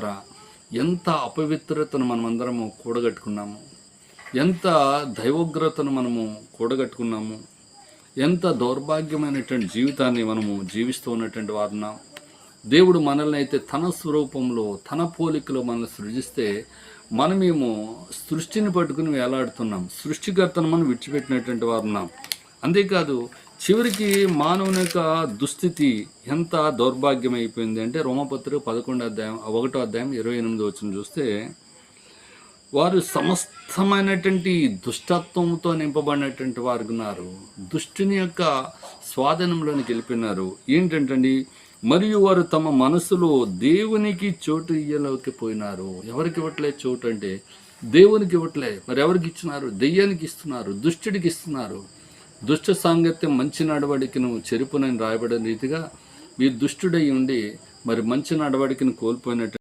పిల్లరా ఎంత అపవిత్రతను మనమందరము కూడగట్టుకున్నాము? ఎంత దైవోగ్రతను మనము కూడగట్టుకున్నాము? ఎంత దౌర్భాగ్యమైనటువంటి జీవితాన్ని మనము జీవిస్తూ ఉన్నటువంటి వారున్నాం దేవుడు మనల్ని అయితే తన స్వరూపంలో తన పోలికలో మనల్ని సృజిస్తే మనమేమో సృష్టిని పట్టుకుని వేలాడుతున్నాం. సృష్టికర్తను మనం విడిచిపెట్టినటువంటి వారున్నాం అంతేకాదు చివరికి మానవుని యొక్క దుస్థితి ఎంత దౌర్భాగ్యం అయిపోయింది అంటే రోమపత్రిక పదకొండు అధ్యాయం ఒకటో అధ్యాయం ఇరవై ఎనిమిది వచ్చిన చూస్తే వారు సమస్తమైనటువంటి దుష్టత్వంతో నింపబడినటువంటి వారు ఉన్నారు. దుష్టుని యొక్క స్వాధీనంలోనికి వెళ్ళిపోయినారు. ఏంటంటండి? మరియు వారు తమ మనసులో దేవునికి చోటు ఇయ్యలోకి పోయినారు. ఎవరికి ఇవ్వట్లే చోటు అంటే దేవునికి ఇవ్వట్లే. మరి ఎవరికి ఇచ్చినారు? దెయ్యానికి ఇస్తున్నారు దుష్టుడికి ఇస్తున్నారు. దుష్ట సాంగత్యం మంచి నడవడికను చెరుపునని రాయబడిన రీతిగా ఈ దుష్టుడై ఉండి మరి మంచి నడవడికను కోల్పోయినట్టు